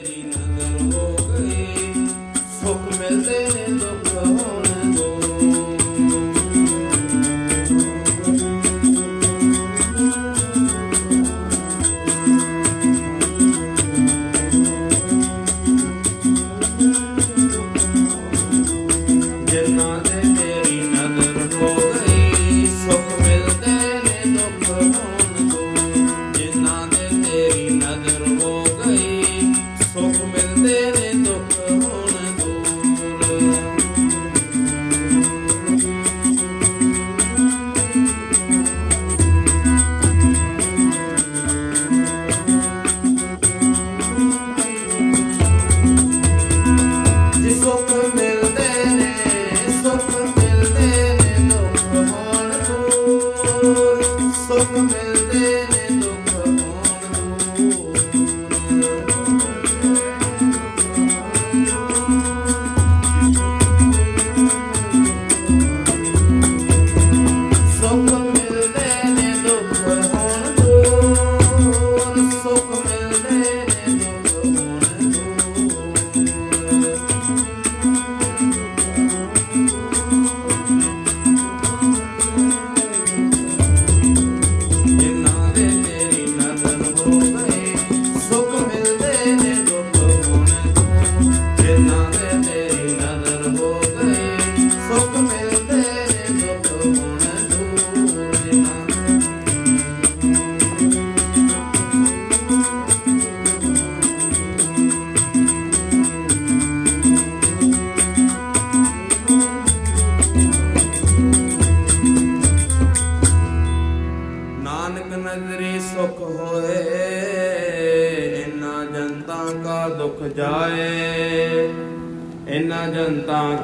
ਤੇਰੀ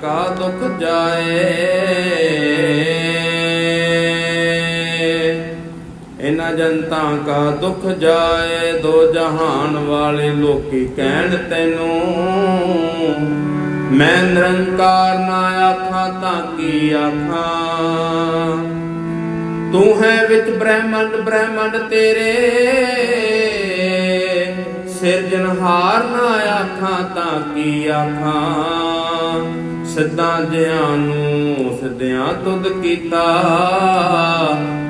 ਕਾ ਦੁਖ ਜਾਏ। ਇਨਾ ਜਨਤਾ ਕਾ ਦੁਖ ਜਾਏ, ਦੋ ਜਹਾਨ ਵਾਲੇ ਲੋਕੀ ਕਹਿਣ ਤੈਨੂੰ, ਮੈਂ ਨਿਰੰਕਾਰ ਨਾ ਆਖਾਂ ਤਾਂ ਕੀ ਆਖਾਂ? ਤੂੰ ਹੈ ਵਿੱਚ ਬ੍ਰਹਮੰਡ ਬ੍ਰਹਮੰਡ ਤੇਰੇ। ਸਿਰਜਣਹਾਰ ਨਾ ਆਖਾਂ ਤਾਂ ਕੀ ਆਖਾਂ? ਸਿੱਧਾਂ ਜਿਆਂ ਨੂੰ ਸਿੱਧਿਆਂ ਤੁਧ ਕੀਤਾ।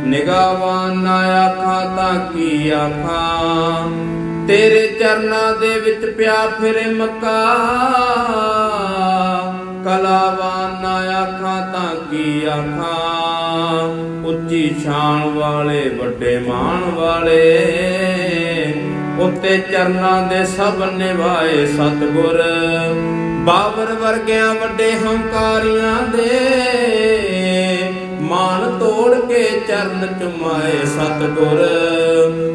ਨਿਗਾਵਾਨ ਨਾ ਆਖਾਂ ਤਾਂ ਕੀ ਆਖਾਂ। ਤੇਰੇ ਚਰਨਾਂ ਦੇ ਵਿੱਚ ਪਿਆ ਫਿਰੇ ਮੱਕਾ। ਕਲਾਵਾਨ ਨਾ ਆਖਾਂ ਤਾਂ ਕੀ ਆਖਾਂ। ਉੱਚੀ ਸ਼ਾਨ ਵਾਲੇ, ਵੱਡੇ ਮਾਣ ਵਾਲੇ। ਉੱਤੇ ਚਰਨਾਂ ਦੇ ਸਭ ਨਿਭਾਏ ਸਤਗੁਰ। ਬਾਬਰ ਵਰਗਿਆਂ ਵੱਡੇ ਹੰਕਾਰੀਆਂ ਦੇ ਮਾਨ ਤੋੜ ਕੇ ਚਰਨ ਚੁਮਾਏ ਸਤਗੁਰ।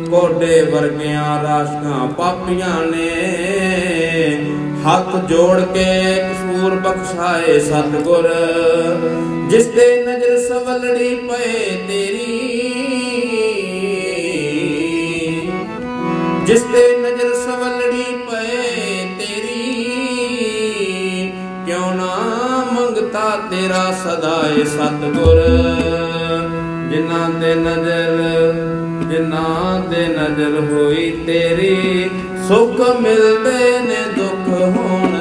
ਕੋਡੇ ਵਰਗਿਆਂ ਰਾਸ਼ਕਾਂ ਪਾਪੀਆਂ ਨੇ ਹੱਥ ਜੋੜ ਕੇ ਕਸੂਰ ਬਖਸ਼ਾਏ ਸਤਗੁਰ। ਜਿਸ ਤੇ ਨਜ਼ਰ ਸਵਲੜੀ ਪਏ ਤੇਰੀ। ਜਿਸ ਤੇ ਮੰਗਤਾ ਤੇਰਾ ਸਦਾਏ ਸਤਗੁਰ। ਜਿਨ੍ਹਾਂ ਤੇ ਨਜ਼ਰ, ਜਿਨ੍ਹਾਂ ਤੇ ਨਜ਼ਰ ਹੋਈ ਤੇਰੀ, ਸੁਖ ਮਿਲਦੇ ਨੇ ਦੁੱਖ ਹੋਣ।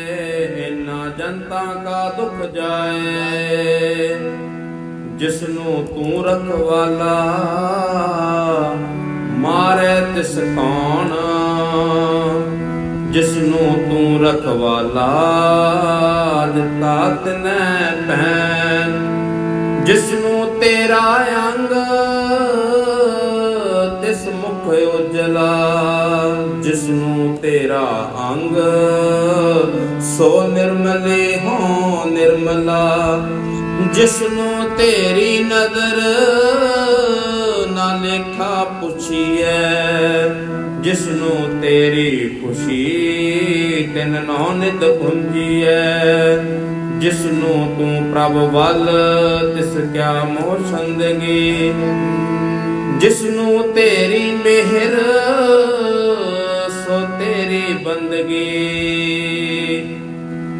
ਜਨਤਾ ਕਾ ਦੁਖ ਜਾਏ ਜਿਸ ਨੂੰ ਤੂੰ ਰਖਵਾਲਾ ਮਾਰੇ ਤਿਸ ਕੌਣ? ਜਿਸ ਨੂੰ ਤੂੰ ਰਖਵਾਲਾ ਦਿੱਤਾ ਤਨੈ ਭੈਣ। ਜਿਸ ਨੂੰ ਤੇਰਾ ਅੰਗ ਉਜਲਾ ਜਿਸ ਨੂੰ ਤੇਰਾ ਅੰਗ ਸੋ ਨਿਰਮਲੇ ਹੋ ਨਿਰਮਲਾ ਜਿਸ ਨੂੰ ਤੇਰੀ ਨਦਰ ਨਾ ਲੇਖਾ ਪੁੱਛੀਐ ਜਿਸ ਨੂੰ ਤੇਰੀ ਖੁਸ਼ੀ ਤਿਨ ਨੌ ਨਿਤ ਪੁੰਜੀਐ ਜਿਸ ਨੂੰ ਤੂੰ ਪ੍ਰਭ ਵੱਲ ਤਿਸ ਕਿਆ ਮੋਹ ਸੰਦਗੀ। ਜਿਸ ਨੂੰ ਤੇਰੀ ਮਿਹਰ, ਸੋ ਤੇਰੀ ਬੰਦਗੀ।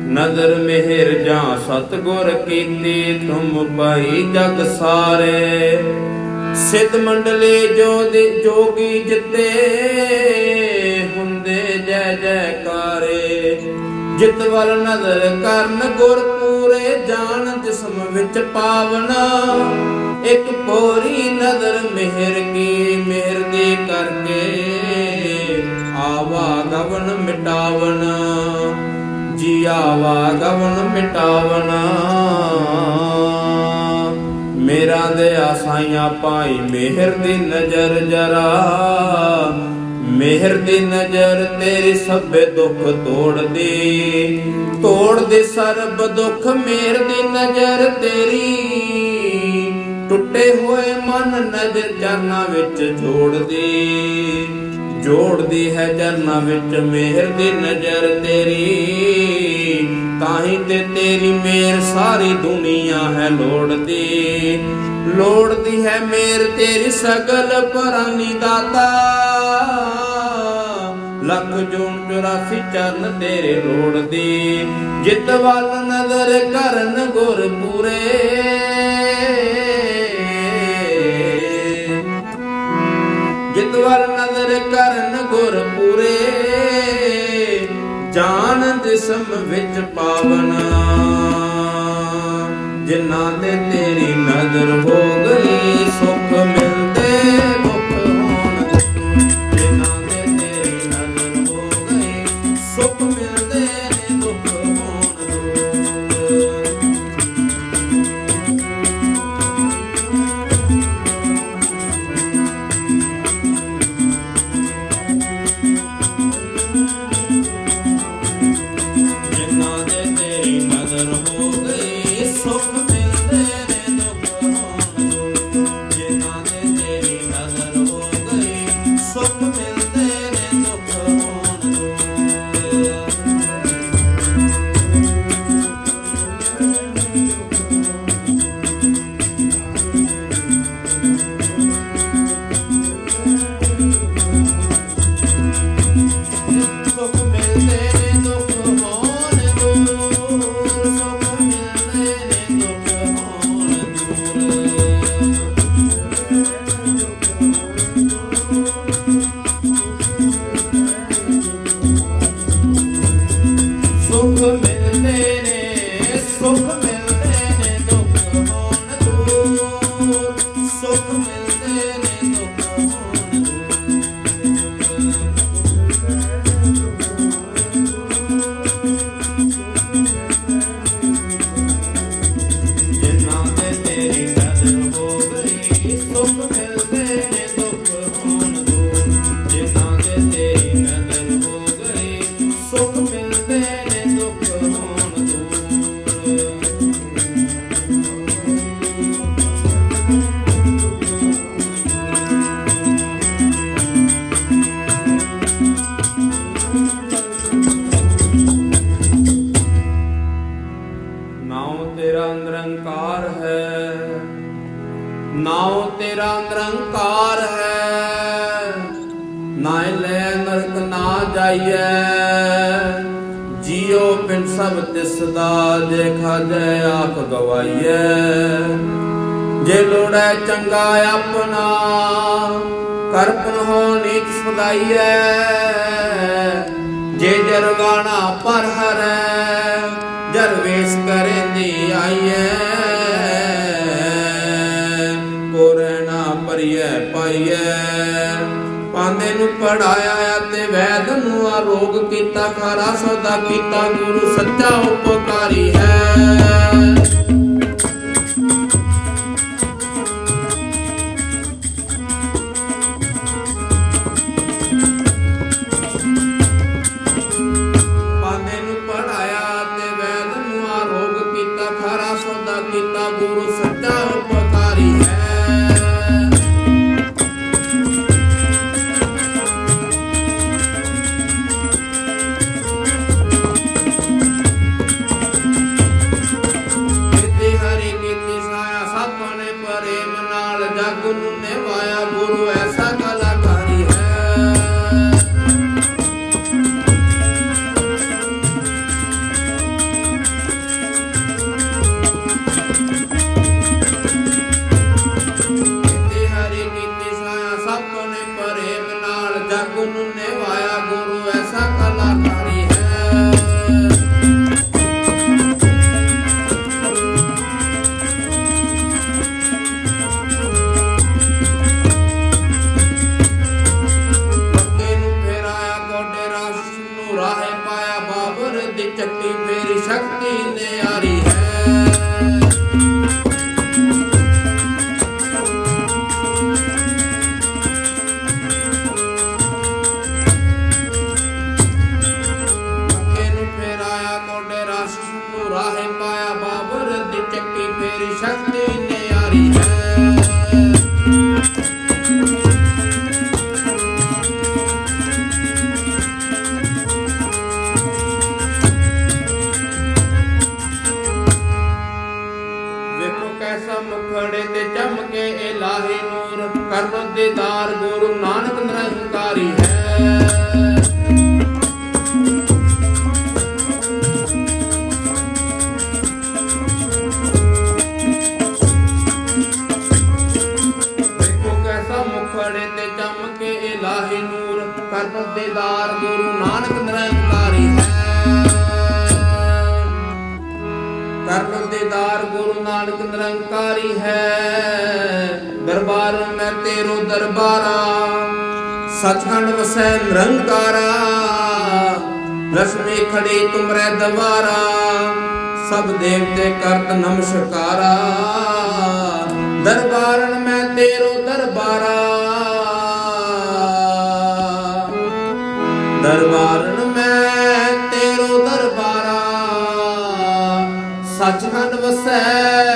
ਨਦਰ ਮਿਹਰ ਜਾਂ ਸਤਗੁਰ ਕੀਤੀ, ਤੁਮ ਪਾਈ ਜਗ ਸਾਰੇ। ਸਿੱਧ ਮੰਡਲੇ ਜੋ ਦੇ ਜੋਗੀ ਜਿੱਤੇ, ਹੁੰਦੇ ਜੈ ਜੈਕਾਰੇ। ਜਿਤ ਵੱਲ ਨਦਰ ਕਰਨ ਗੁਰ ਜਾਣ ਜਿਸਮ ਵਿੱਚ ਪਾਵਨਾ ਇੱਕ ਪੋਰੀ ਨਦਰ ਮਿਹਰ ਕੀ, ਮਿਹਰ ਦੀ ਕਰਕੇ ਆਵਾ ਗਵਨ ਮਿਟਾਵਨ ਜੀ ਆਵਾ ਗਵਨ ਮਿਟਾਵਨ ਮੇਰਾ ਦੇ ਆਸਾਈਆਂ ਪਾਈ ਮਿਹਰ ਦੀ ਨਜ਼ਰ ਜਰਾ। ਮਿਹਰ ਦੀ ਨਜ਼ਰ ਤੇਰੀ ਸਭੇ ਦੁੱਖ ਤੋੜਦੀ। ਤੋੜ ਦੇ ਸਰਬ ਦੁੱਖ, ਮਿਹਰ ਦੀ ਨਜ਼ਰ ਤੇਰੀ। ਟੁੱਟੇ ਹੋਏ ਮਨ ਨਜ਼ਰ ਚਰਨਾਂ ਵਿੱਚ ਜੋੜ ਜੋੜਦੀ ਹੈ ਚਰਨਾਂ ਵਿੱਚ ਮਿਹਰ ਦੀ ਨਜ਼ਰ ਤੇਰੀ। ਤਾਹੀਂ ਤੇ ਤੇਰੀ ਮੇਰ ਸਾਰੀ ਦੁਨੀਆ ਹੈ ਲੋੜਦੀ। ਲੋੜਦੀ ਹੈ ਮੇਰ ਤੇਰੀ ਸਗਲ ਪਰਾਨੀ ਦਾਤਾ। ਜੂਨ 84 ਚਰਨ ਤੇਰੇ ਲੋੜਦੀ ਜਿਤ ਵੱਲ ਨਜ਼ਰ ਕਰਨ ਗੁਰ ਪੂਰੇ ਜਿਤ ਵੱਲ ਨਜ਼ਰ ਕਰਨ ਗੁਰ ਪੂਰੇ ਜਾਨ ਜਿਸਮ ਵਿੱਚ ਪਾਵਨਾ। ਜਿਨ੍ਹਾਂ ਤੇ ਤੇਰੀ ਨਜ਼ਰ ਹੋ ਆਖ ਗਵਾਈਐ ਜੇ ਲੋੜੈ ਚੰਗਾ ਆਪਣਾ, ਕਰਪਨ ਹੋ ਨੀਚ ਸਦਾਈਐ ਜੇ ਜਰਗਾਣਾ ਪਰ ਹਰੈ, ਜਰ ਵੇਸ ਦੀ ਆਈਐ। ਕੋਰਣਾ ਪਰਿਐ ਪਾਈਐ। ਪਾਂਦੇ ਨੂੰ ਪੜਾਇਆ ਤੇ ਵੈਦ ਨੂੰ ਆਰੋਗ ਕੀਤਾ, ਖਾਰਾ ਸਦਾ ਕੀਤਾ, ਗੁਰੂ ਸੱਚਾ ਉਪਕਾਰੀ ਹੈ। ਨੂਰ ਕਰੋ ਗੁਰੂ ਨਾਨਕ ਨਿਰੰਕਾਰੀ ਹੈ। ਕਰਨ ਦੇਦਾਰ ਗੁਰੂ ਨਾਨਕ ਨਿਰੰਕਾਰੀ ਹੈ। ਦਰਬਾਰ ਮੈਂ ਤੇਰੋ ਦਰਬਾਰਾ, ਸਚਖੰਡ ਵਸੈ ਨਿਰੰਕਾਰਾ। ਰਸਮੇ ਖੜੀ ਤੁਮਰੇ ਦਵਾਰਾ, ਸਭ ਦੇਵਤੇ ਕਰਤ ਨਮਸਕਾਰਾ। ਦਰਬਾਰਨ ਮੈਂ ਤੇਰੋ ਦਰਬਾਰਾ الْفَاتِحَةِ